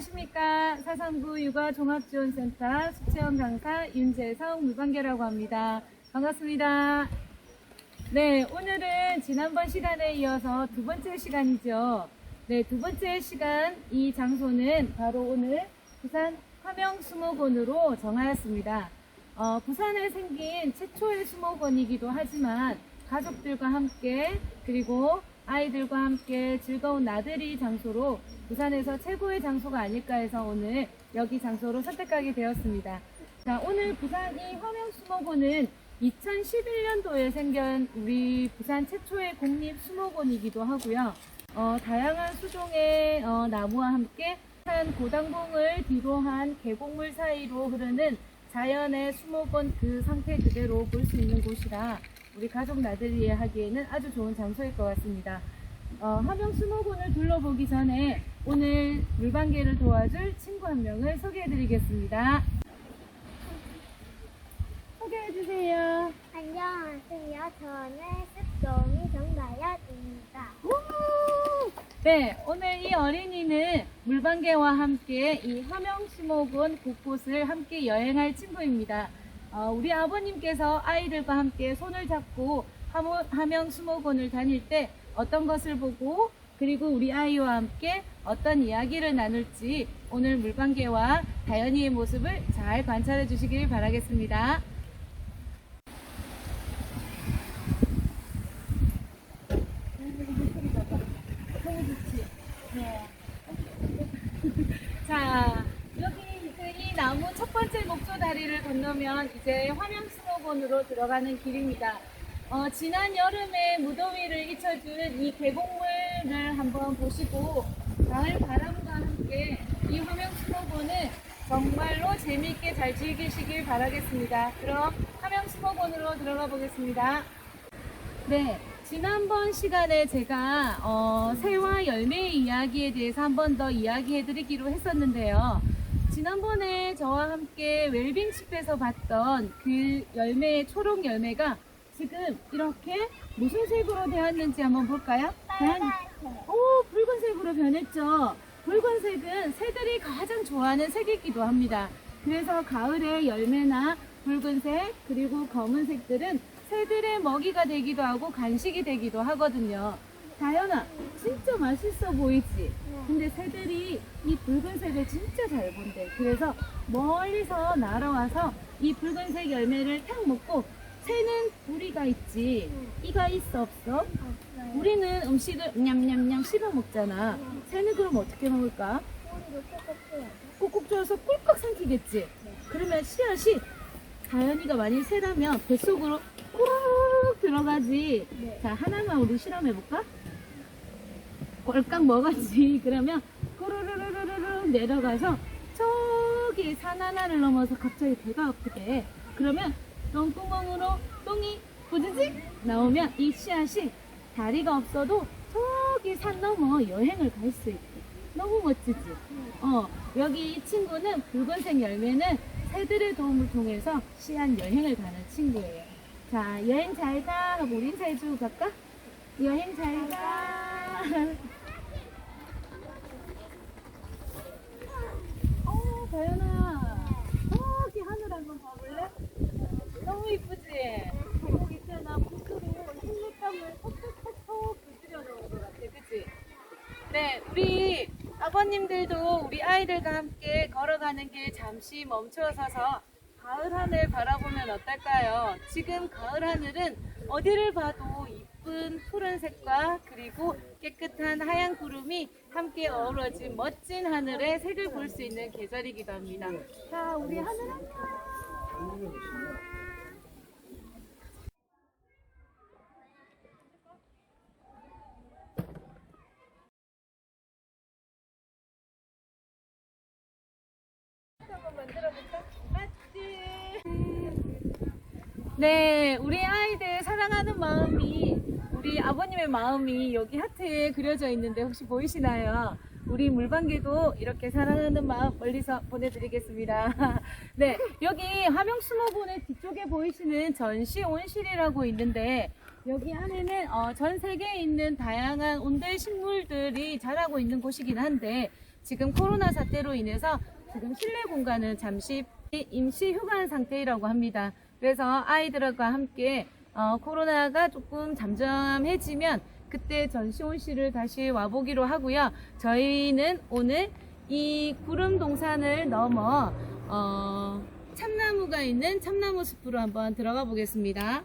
안녕하십니까. 사상구 육아 종합지원센터 수채원 강사 윤재성 물방개라고 합니다. 반갑습니다. 네, 오늘은 지난번 시간에 이어서 두 번째 시간이죠. 네, 두 번째 시간 이 장소는 바로 오늘 부산 화명수목원으로 정하였습니다. 어, 부산에 생긴 최초의 수목원이기도 하지만 가족들과 함께 그리고 아이들과 함께 즐거운 나들이 장소로 부산에서 최고의 장소가 아닐까 해서 오늘 여기 장소로 선택하게 되었습니다. 자, 오늘 부산 이 화명수목원은 2011년도에 생긴 우리 부산 최초의 공립수목원이기도 하고요. 어, 다양한 수종의 어, 나무와 함께 한 고당봉을 뒤로한 계곡물 사이로 흐르는 자연의 수목원 그 상태 그대로 볼 수 있는 곳이라 우리 가족 나들이 하기에는 아주 좋은 장소일 것 같습니다. 어, 화명 수목원을 둘러보기 전에 오늘 물방개를 도와줄 친구 한 명을 소개해 드리겠습니다. 소개해 주세요. 안녕하세요. 저는 습동이 정다연입니다. 네, 오늘 이 어린이는 물방개와 함께 이 화명수목원 곳곳을 함께 여행할 친구입니다. 어, 우리 아버님께서 아이들과 함께 손을 잡고 하모- 화명수목원을 다닐 때 어떤 것을 보고 그리고 우리 아이와 함께 어떤 이야기를 나눌지 오늘 물방개와 다현이의 모습을 잘 관찰해 주시길 바라겠습니다. 네. 자, 여기 그이 나무 첫 번째 목조 다리를 건너면 이제 화명수목원으로 들어가는 길입니다. 어, 지난 여름에 무더위를 잊혀준 이 계곡물 을 한번 보시고 가을 바람과 함께 이 화명수목원을 정말로 재미있게 잘 즐기시길 바라겠습니다. 그럼 화명수목원으로 들어가 보겠습니다. 네, 지난번 시간에 제가 어, 새와 열매의 이야기에 대해서 한 번 더 이야기해 드리기로 했었는데요. 지난번에 저와 함께 웰빙칩에서 봤던 그 열매의 초록 열매가 지금 이렇게 무슨 색으로 되었는지 한번 볼까요? 단- 오, 붉은색으로 변했죠. 붉은색은 새들이 가장 좋아하는 색이기도 합니다. 그래서 가을에 열매나 붉은색 그리고 검은색들은 새들의 먹이가 되기도 하고 간식이 되기도 하거든요. 다현아, 진짜 맛있어 보이지? 근데 새들이 이 붉은색을 진짜 잘 본대. 그래서 멀리서 날아와서 이 붉은색 열매를 탁 먹고 새는 뿌리가 있지. 이가 있어 없어? 우리는 음식을 냠냠냠 씹어 먹잖아. 새는 그럼 어떻게 먹을까? 꾹꾹 조여서 꿀꺽 삼키겠지. 그러면 씨앗이 다현이가 만일 새라면 뱃속으로 꾹 들어가지. 네. 자 하나만 우리 실험해 볼까? 꼴깍 먹었지. 그러면 꾸르르르르르 내려가서 저기 산 하나를 넘어서 갑자기 배가 아프대. 그러면 똥구멍으로 똥이 부지직 나오면 이 씨앗이 다리가 없어도 저기 산 넘어 여행을 갈 수 있대. 너무 멋지지? 어, 여기 이 친구는 붉은색 열매는 새들의 도움을 통해서 씨앗 여행을 가는 친구예요. 자, 여행 잘 가. 하고 우리 인사해주고 갈까? 여행 잘 가. 어, 다현아. 저기 하늘 한번 봐볼래? 너무 이쁘지? 계곡 있잖아. 붓으로 흰물감을 톡톡톡톡 두드려 놓은 것 같아. 그치? 네, 우리 아버님들도 우리 아이들과 함께 걸어가는 길 잠시 멈춰서서 가을 하늘 바라보면 어떨까요? 지금 가을 하늘은 어디를 봐도 이쁜 푸른색과 그리고 깨끗한 하얀 구름이 함께 어우러진 멋진 하늘의 색을 볼 수 있는 계절이기도 합니다. 자, 우리 하늘 안녕! 한번 만들어볼까? 맞지? 네, 우리 아이들 사랑하는 마음이 우리 아버님의 마음이 여기 하트에 그려져 있는데 혹시 보이시나요? 우리 물방개도 이렇게 사랑하는 마음 멀리서 보내드리겠습니다. 네, 여기 화명수목원의 뒤쪽에 보이시는 전시 온실이라고 있는데 여기 안에는 어, 전 세계에 있는 다양한 온대 식물들이 자라고 있는 곳이긴 한데 지금 코로나 사태로 인해서 지금 실내 공간은 잠시 임시 휴관 상태라고 합니다. 그래서 아이들과 함께 어, 코로나가 조금 잠잠해지면 그때 전시원 씨를 다시 와보기로 하고요. 저희는 오늘 이 구름 동산을 넘어 어, 참나무가 있는 참나무 숲으로 한번 들어가 보겠습니다.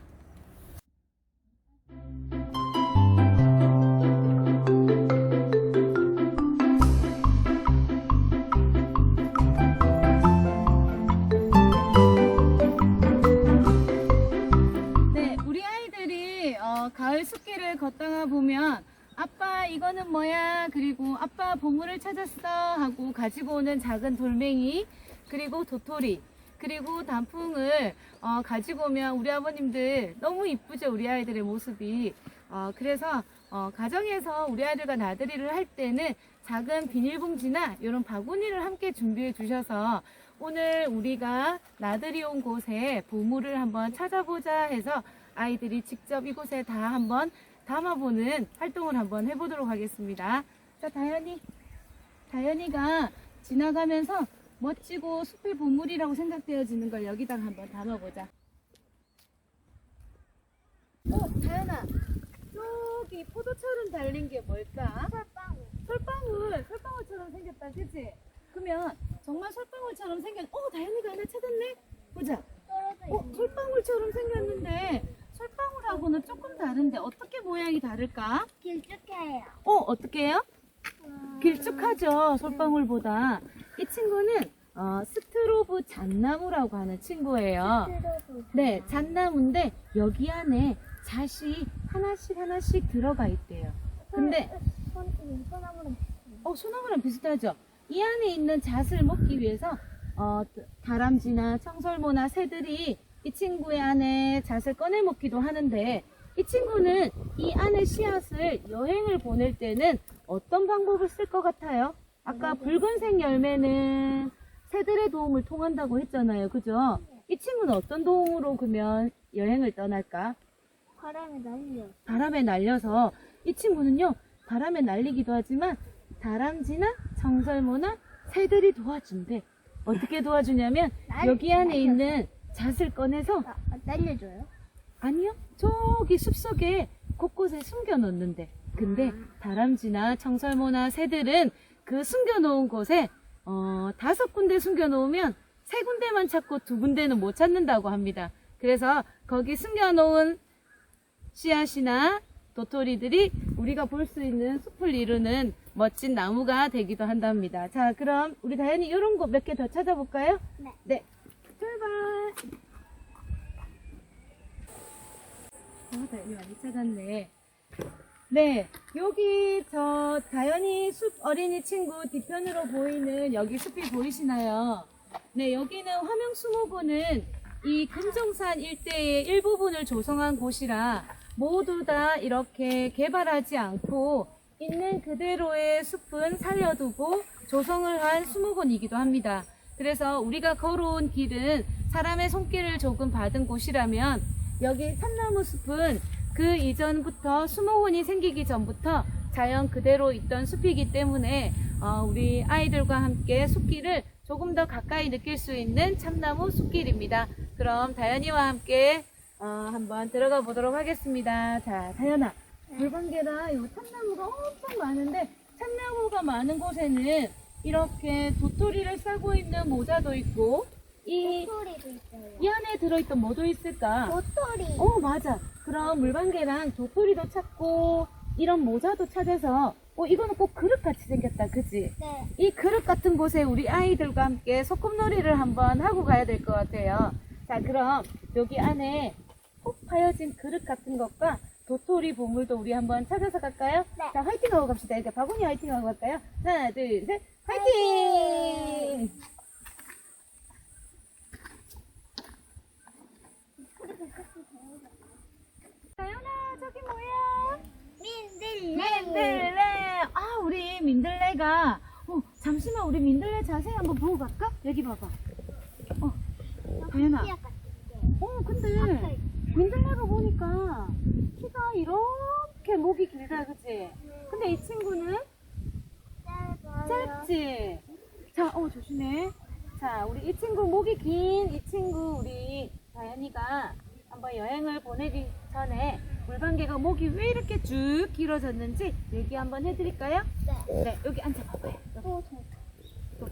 가을 숲길을 걷다가 보면 아빠 이거는 뭐야? 그리고 아빠 보물을 찾았어 하고 가지고 오는 작은 돌멩이 그리고 도토리 그리고 단풍을 어, 가지고 오면 우리 아버님들 너무 이쁘죠 우리 아이들의 모습이 어, 그래서 어, 가정에서 우리 아이들과 나들이를 할 때는 작은 비닐봉지나 이런 바구니를 함께 준비해 주셔서 오늘 우리가 나들이 온 곳에 보물을 한번 찾아보자 해서 아이들이 직접 이곳에 다 한번 담아보는 활동을 한번 해보도록 하겠습니다. 자, 다현이. 다현이가 지나가면서 멋지고 숲의 보물이라고 생각되어지는 걸 여기다가 한번 담아보자. 어, 다현아. 저기 포도처럼 달린 게 뭘까? 철방울. 솔방울, 솔방울처럼 생겼다, 그치? 그러면 정말 솔방울처럼 생겼, 어, 다현이가 하나 찾았네? 보자. 어, 있는 솔방울처럼 생겼는데, 솔방울하고는 조금 다른데, 어떻게 모양이 다를까? 길쭉해요. 어, 어떻게 해요? 길쭉하죠, 솔방울보다. 이 친구는, 어, 스트로브 잣나무라고 하는 친구예요. 네, 잣나무인데, 여기 안에 잣이 하나씩 하나씩 들어가 있대요. 근데, 손, 손, 소나무는 어, 소나무랑 비슷하죠? 이 안에 있는 잣을 먹기 위해서, 어, 다람쥐나 청설모나 새들이 이 친구의 안에 잣을 꺼내 먹기도 하는데, 이 친구는 이 안에 씨앗을 여행을 보낼 때는 어떤 방법을 쓸 것 같아요? 아까 붉은색 열매는 새들의 도움을 통한다고 했잖아요. 그죠? 이 친구는 어떤 도움으로 그러면 여행을 떠날까? 바람에 날려. 바람에 날려서 이 친구는요 바람에 날리기도 하지만 다람쥐나 청설모나 새들이 도와준대 어떻게 도와주냐면 날- 여기 안에. 있는 잣을 꺼내서 아, 아, 날려줘요? 아니요 저기 숲속에 곳곳에 숨겨 놓는데 근데 다람쥐나 청설모나 새들은 그 숨겨 놓은 곳에 어, 다섯 군데 숨겨 놓으면 세 군데만 찾고 두 군데는 못 찾는다고 합니다 그래서 거기 숨겨 놓은 씨앗이나 도토리들이 우리가 볼 수 있는 숲을 이루는 멋진 나무가 되기도 한답니다. 자, 그럼 우리 다현이 이런 거 몇 개 더 찾아볼까요? 네. 출발! 아, 다현이 많이 찾았네. 네, 여기 저 다현이 숲 어린이 친구 뒤편으로 보이는 여기 숲이 보이시나요? 네, 여기는 화명수목원은 이 금정산 일대의 일부분을 조성한 곳이라 모두 다 이렇게 개발하지 않고 있는 그대로의 숲은 살려두고 조성을 한 수목원이기도 합니다. 그래서 우리가 걸어온 길은 사람의 손길을 조금 받은 곳이라면 여기 참나무 숲은 그 이전부터 수목원이 생기기 전부터 자연 그대로 있던 숲이기 때문에 어, 우리 아이들과 함께 숲길을 조금 더 가까이 느낄 수 있는 참나무 숲길입니다. 그럼 다현이와 함께 어, 한번 들어가 보도록 하겠습니다. 자, 다현아, 물방개라 이 참나무가 엄청 많은데 참나무가 많은 곳에는 이렇게 도토리를 싸고 있는 모자도 있고 이, 도토리도 있어요. 이 안에 들어있던 뭐도 있을까? 도토리. 어 맞아 그럼 물방개랑 도토리도 찾고 이런 모자도 찾아서 어 이거는 꼭 그릇같이 생겼다 그지 네. 이 그릇 같은 곳에 우리 아이들과 함께 소꿉놀이를 한번 하고 가야 될 것 같아요 자 그럼 여기 안에 꼭 파여진 그릇 같은 것과 도토리 보물도 우리 한번 찾아서 갈까요? 네. 자 화이팅 하고 갑시다 이제 바구니 화이팅 하고 갈까요? 하나 둘 셋 화이팅! 다현아 저기 뭐야? 민들레. 민들레. 아, 우리 민들레가. 어, 잠시만 우리 민들레 자세히 한번 보고 갈까? 여기 봐봐. 어, 다현아. 씨앗 같은 어, 게. 근데 민들레가 보니까 키가 이렇게 목이 길다, 그치? 근데 이 친구는 그렇지. 자, 어, 조심해. 자, 우리 이 친구 목이 긴 이 친구 우리 다현이가 한번 여행을 보내기 전에 물방개가 목이 왜 이렇게 쭉 길어졌는지 얘기 한번 해드릴까요? 네. 네, 여기 앉아봐봐요. 어, 저,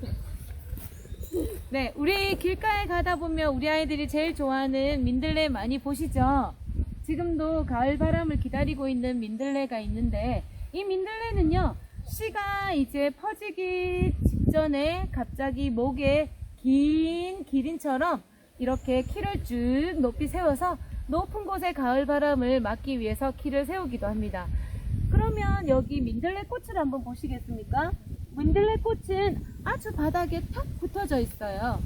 네, 우리 길가에 가다 보면 우리 아이들이 제일 좋아하는 민들레 많이 보시죠? 지금도 가을 바람을 기다리고 있는 민들레가 있는데 이 민들레는요 씨가 이제 퍼지기 직전에 갑자기 목에 긴 기린처럼 이렇게 키를 쭉 높이 세워서 높은 곳에 가을 바람을 막기 위해서 키를 세우기도 합니다. 그러면 여기 민들레 꽃을 한번 보시겠습니까? 민들레 꽃은 아주 바닥에 탁 붙어져 있어요.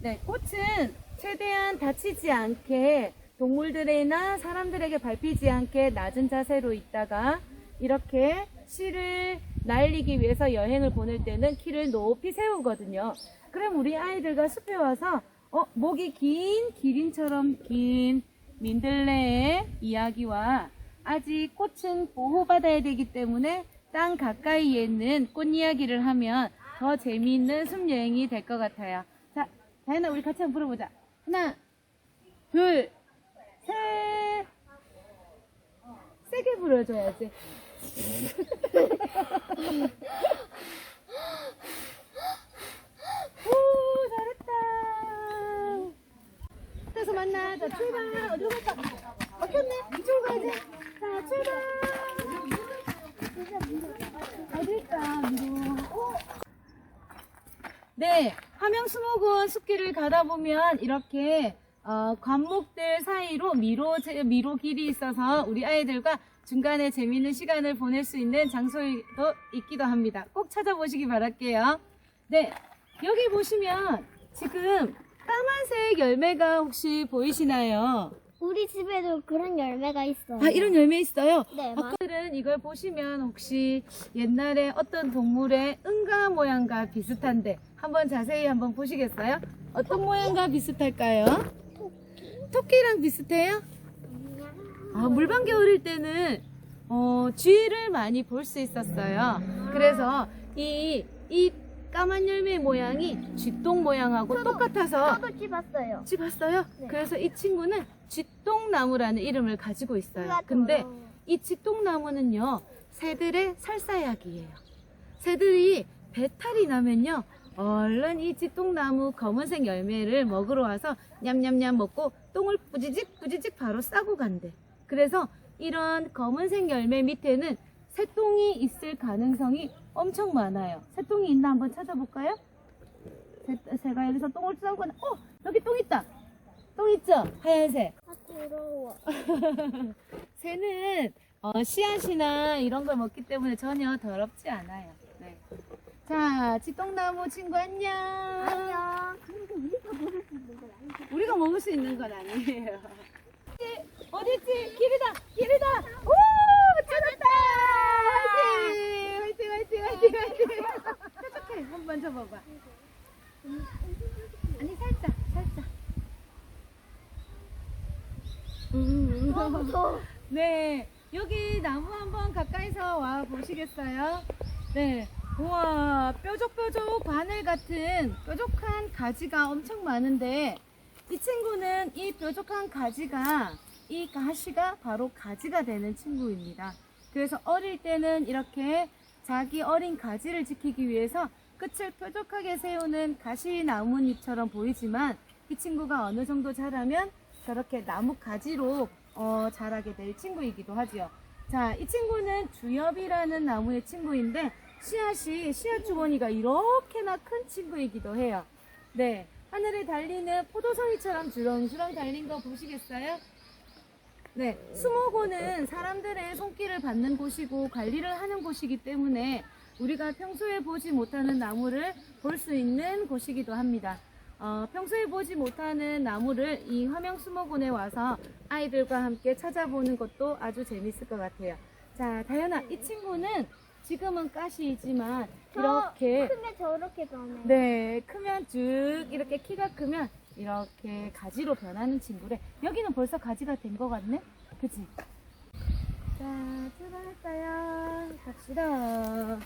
네, 꽃은 최대한 다치지 않게 동물들이나 사람들에게 밟히지 않게 낮은 자세로 있다가 이렇게 씨를 날리기 위해서 여행을 보낼 때는 키를 높이 세우거든요. 그럼 우리 아이들과 숲에 와서 어, 목이 긴 기린처럼 긴 민들레의 이야기와 아직 꽃은 보호받아야 되기 때문에 땅 가까이에 있는 꽃 이야기를 하면 더 재미있는 숲 여행이 될 것 같아요. 자, 다현아 우리 같이 한번 불어보자. 하나, 둘, 셋. 세게 불어줘야지. 오, 잘했다. 그래서 만나. 자, 출발. 어디로 갈까? 막혔네. 이쪽으로 가야지. 자, 출발. 어딜까, 미로. 오. 네, 함영수목원 숲길을 가다 보면 이렇게 어, 관목들 사이로 미로 미로 길이 있어서 우리 아이들과 중간에 재미있는 시간을 보낼 수 있는 장소도 있기도 합니다. 꼭 찾아보시기 바랄게요. 네, 여기 보시면 지금 까만색 열매가 혹시 보이시나요? 우리 집에도 그런 열매가 있어요. 아, 이런 열매 있어요? 네, 맞- 아까들은 이걸 보시면 혹시 옛날에 어떤 동물의 응가 모양과 비슷한데 한번 자세히 한번 보시겠어요? 어떤 모양과 비슷할까요? 토끼랑 비슷해요? 아, 물방개 어릴 때는 어, 쥐를 많이 볼 수 있었어요. 그래서 이, 이 까만 열매 모양이 쥐똥 모양하고 똑같아서 저도 집었어요. 쥐 봤어요? 네. 그래서 이 친구는 쥐똥나무라는 이름을 가지고 있어요. 근데 이 쥐똥나무는요, 새들의 설사약이에요. 새들이 배탈이 나면요, 얼른 이 쥐똥나무 검은색 열매를 먹으러 와서 냠냠냠 먹고 똥을 뿌지직 뿌지직 바로 싸고 간대. 그래서 이런 검은색 열매 밑에는 새똥이 있을 가능성이 엄청 많아요. 새똥이 있나 한번 찾아볼까요? 새, 새가 여기서 똥을 싸고 어! 여기 똥 있다! 똥 있죠? 하얀색. 아, 더러워. 새는 어, 씨앗이나 이런 걸 먹기 때문에 전혀 더럽지 않아요. 네. 자, 지똥나무 친구 안녕. 안녕. 근데 우리가 먹을 수 있는 건 아니지. 우리가 먹을 수 있는 건 아니에요. 어딨지? 길이다! 길이다! 오! 찾았다! 화이팅! 화이팅! 화이팅! 화이팅! 화이팅! 뾰족해. 한번 만져봐봐. 아니, 살짝, 살짝. 음, 어, 무서워. 네, 여기 나무 한번 가까이서 와 보시겠어요? 네, 우와, 뾰족뾰족 바늘 같은 뾰족한 가지가 엄청 많은데, 이 친구는 이 뾰족한 가지가, 이 가시가 바로 가지가 되는 친구입니다. 그래서 어릴 때는 이렇게 자기 어린 가지를 지키기 위해서 끝을 뾰족하게 세우는 가시 나뭇잎처럼 보이지만, 이 친구가 어느 정도 자라면 저렇게 나무 가지로 어, 자라게 될 친구이기도 하지요. 자, 이 친구는 주엽이라는 나무의 친구인데 씨앗이 씨앗 주머니가 이렇게나 큰 친구이기도 해요. 네, 하늘에 달리는 포도송이처럼 주렁주렁 달린 거 보시겠어요? 네, 수목원은 사람들의 손길을 받는 곳이고 관리를 하는 곳이기 때문에 우리가 평소에 보지 못하는 나무를 볼 수 있는 곳이기도 합니다. 어, 평소에 보지 못하는 나무를 이 화명수목원에 와서 아이들과 함께 찾아보는 것도 아주 재밌을 것 같아요. 자, 다현아, 이 친구는 지금은 가시이지만 이렇게 크면 저렇게 변해. 네, 크면 쭉 이렇게 키가 크면 이렇게 가지로 변하는 친구래. 여기는 벌써 가지가 된 것 같네? 그치? 자, 출발했어요. 갑시다.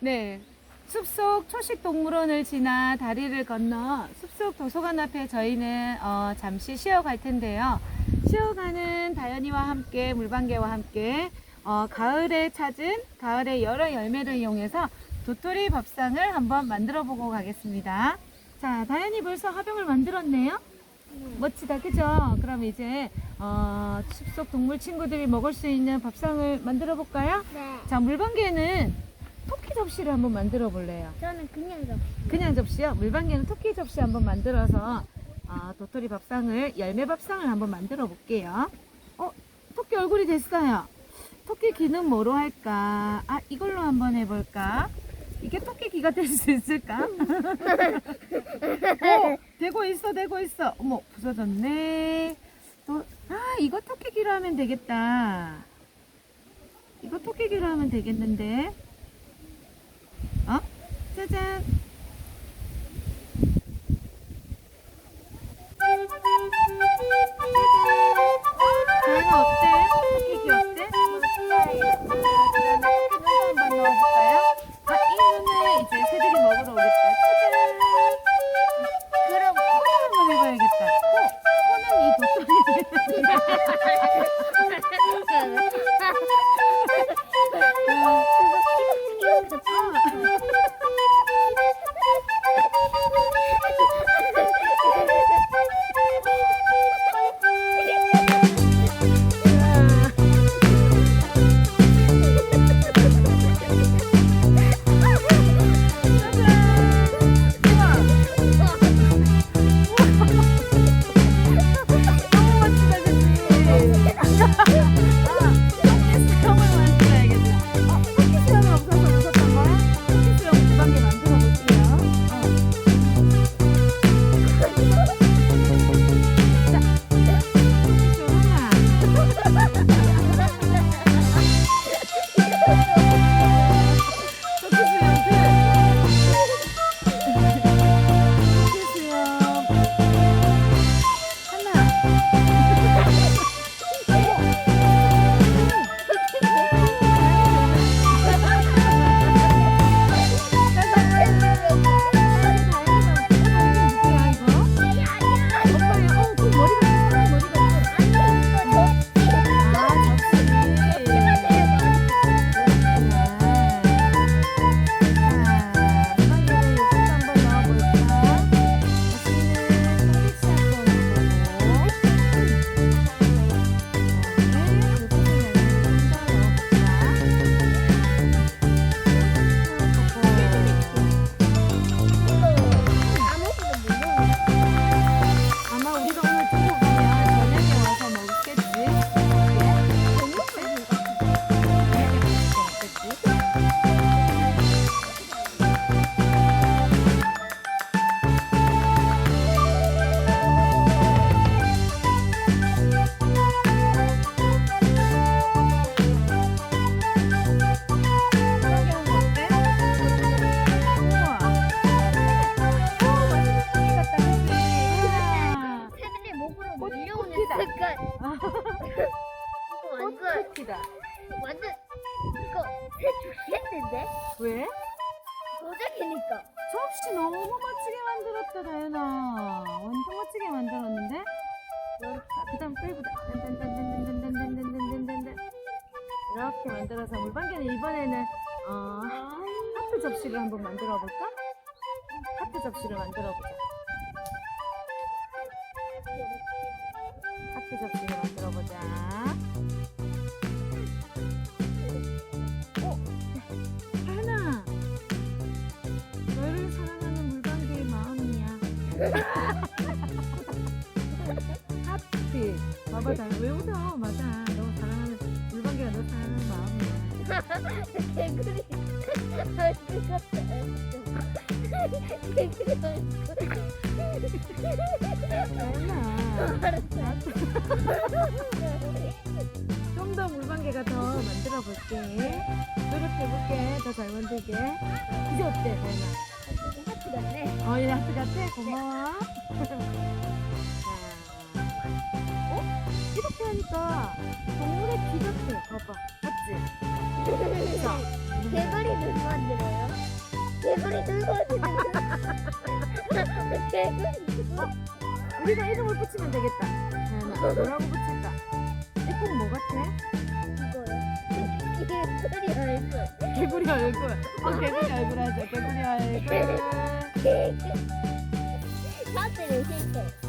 네. 숲속 초식동물원을 지나 다리를 건너 숲속 도서관 앞에 저희는 어, 잠시 쉬어갈 텐데요. 쉬어가는 다현이와 함께, 물방개와 함께 어, 가을에 찾은 가을의 여러 열매를 이용해서 도토리 밥상을 한번 만들어 보고 가겠습니다. 자, 다현이 벌써 화병을 만들었네요. 멋지다, 그죠? 그럼 이제 어, 숲속 동물 친구들이 먹을 수 있는 밥상을 만들어 볼까요? 네. 자, 물방개는 토끼 접시를 한번 만들어 볼래요. 저는 그냥 좀. 그냥 접시요? 물방개는 토끼 접시 한번 만들어서 아, 도토리 밥상을, 열매 밥상을 한번 만들어 볼게요. 어, 토끼 얼굴이 됐어요. 토끼 귀는 뭐로 할까? 아, 이걸로 한번 해볼까? 이게 토끼 귀가 될 수 있을까? 어, 되고 있어, 되고 있어. 어머, 부서졌네. 또, 아, 이거 토끼 귀로 하면 되겠다. 이거 토끼 귀로 하면 되겠는데. 어? 짜잔. 자이가 어때? 토끼기 어때? 한번 넣어볼까요? 아, 이 눈을 이제 새들이 먹으러 오겠다. 짜잔. 그럼 코를 한번 해봐야겠다. 코. 코는 이 도토리. 이렇게 만들어서 물방개는 이번에는, 어, 하트 접시를 한번 만들어 볼까? 하트 접시를 만들어 보자. 하트 접시를 만들어 보자. 어? 다현아! 너를 사랑하는 물방개의 마음이야. 하트. 봐봐, 나왜 웃어? 맞아. 너 사랑하는, 마음이야. 개구리. 얼굴 같아. 개구리 다현아. 얼굴. 좀더 물방개가 더 만들어 볼게. 노력해 볼게. 더 잘 만들게. 이제 어때? 하트 같네. 어, 이 하트 같아? 고마워. 자. 어? 이렇게 하니까 동물의 귀 같아. 봐봐. 맞지? 그쵸? 개구리 누구 만들어요? 개구리 누구 만들어요? 개구리 우리가 이름을 붙이면 되겠다. 뭐라고 붙일까? 예쁜 뭐 같아? 개구리 얼굴. 개구리 얼굴. 어, 개구리 얼굴 하자. 개구리 얼굴. 사람들이 실패.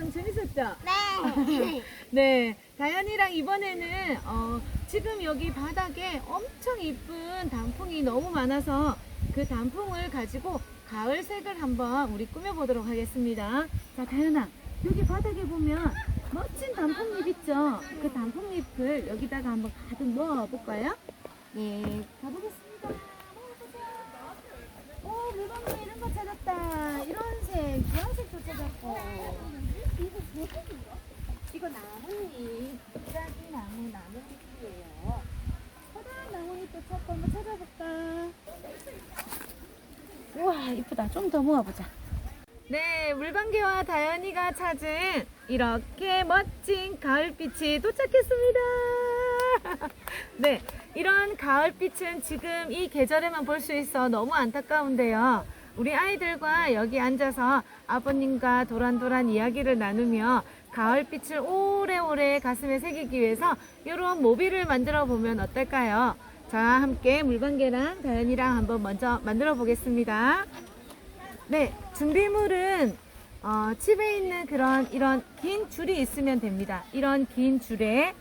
밥상 재밌었죠? 네. 네, 다현이랑 이번에는 어, 지금 여기 바닥에 엄청 이쁜 단풍이 너무 많아서 그 단풍을 가지고 가을 색을 한번 우리 꾸며보도록 하겠습니다. 자, 다현아, 여기 바닥에 보면 멋진 단풍잎 있죠? 그 단풍잎을 여기다가 한번 가득 넣어볼까요? 네, 가보겠습니다. 오, 물건에 이런 거 찾았다. 이런 색, 주황색도 찾았고. 이거 나뭇잎, 찌라기 나무 나뭇잎이에요. 커다란 나뭇잎도 찾고 한번 찾아볼까? 우와, 이쁘다. 좀 더 모아보자. 네, 물방개와 다현이가 찾은 이렇게 멋진 가을빛이 도착했습니다. 네, 이런 가을빛은 지금 이 계절에만 볼 수 있어 너무 안타까운데요. 우리 아이들과 여기 앉아서 아버님과 도란도란 이야기를 나누며 가을빛을 오래오래 가슴에 새기기 위해서 이런 모비를 만들어 보면 어떨까요? 자, 함께 물방개랑 다현이랑 한번 먼저 만들어 보겠습니다. 네, 준비물은 어, 집에 있는 그런 이런 긴 줄이 있으면 됩니다. 이런 긴 줄에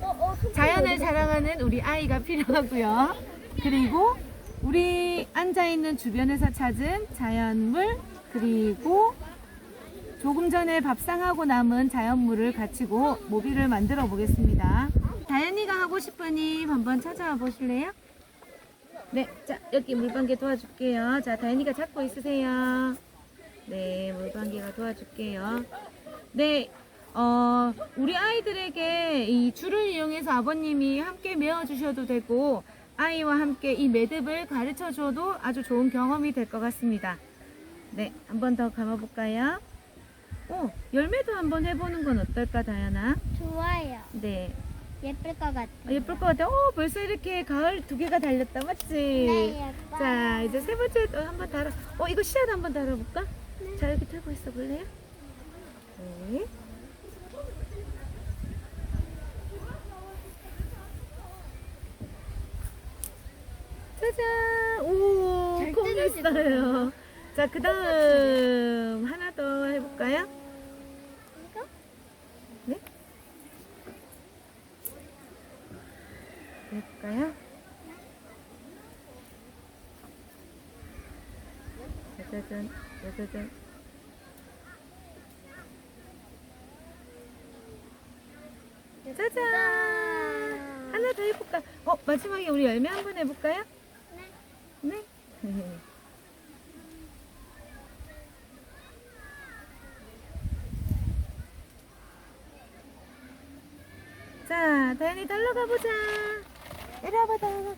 어, 어, 자연을 사랑하는 우리 아이가 필요하고요. 그리고 우리 앉아 있는 주변에서 찾은 자연물 그리고 조금 전에 밥상하고 남은 자연물을 갖추고 모비를 만들어 보겠습니다. 다현이가 하고 입 한번 찾아와 보실래요? 네, 자, 여기 물방개 도와줄게요. 자, 다현이가 잡고 있으세요. 네, 물방개가 도와줄게요. 네, 어, 우리 아이들에게 이 줄을 이용해서 아버님이 함께 메어 주셔도 되고, 아이와 함께 이 매듭을 가르쳐 줘도 아주 좋은 경험이 될 것 같습니다. 네, 한 번 더 감아 볼까요? 오, 열매도 한번 해보는 건 어떨까, 다현아? 좋아요. 네, 예쁠 것 같아. 어, 예쁠 것 같아. 오, 벌써 이렇게 가을 두 개가 달렸다, 맞지? 네, 예뻐. 자, 이제 세 번째 또 한번 달아. 어, 이거 씨앗 한번 달아볼까? 네. 자, 여기 들고 있어 볼래요? 네. 짜잔! 오, 잘콩 뜯어지네. 있어요. 자, 그 다음 하나 더 해볼까요? 이거? 네? 해볼까요? 짜자잔, 짜자잔. 짜잔! 하나 더 해볼까? 어, 마지막에 우리 열매 한 번 해볼까요? 자, 다현이 달러 가보자. 내려와봐, 달러.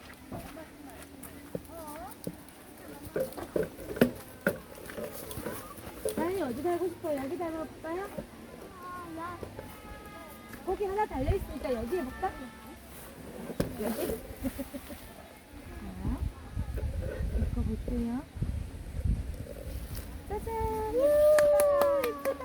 다현이 어디 달고 싶어요? 여기 달아볼까요? 거기 하나 달려있으니까 여기 해볼까? 여기? 볼게요. 짜잔! 우, 예쁘다!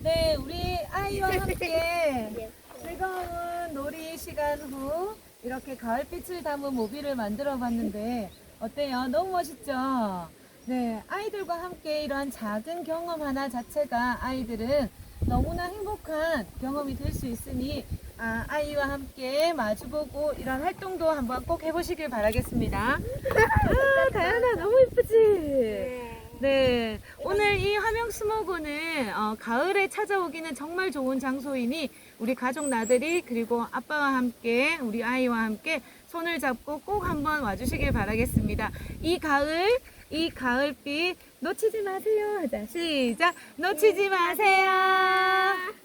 네, 우리 아이와 함께 즐거운 놀이 시간 후 이렇게 가을빛을 담은 모비를 만들어 봤는데 어때요? 너무 멋있죠? 네, 아이들과 함께 이러한 작은 경험 하나 자체가 아이들은 너무나 행복한 경험이 될 수 있으니 아, 아이와 함께 마주보고 이런 활동도 한번 꼭 해보시길 바라겠습니다. 아, 다현아 너무 예쁘지? 네, 오늘 이 화명 스모그는 어, 가을에 찾아오기는 정말 좋은 장소이니 우리 가족 나들이 그리고 아빠와 함께 우리 아이와 함께 손을 잡고 꼭 한번 와주시길 바라겠습니다. 이 가을, 이 가을빛 놓치지 마세요. 하자. 시작. 놓치지 마세요.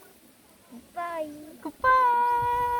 Goodbye. Goodbye.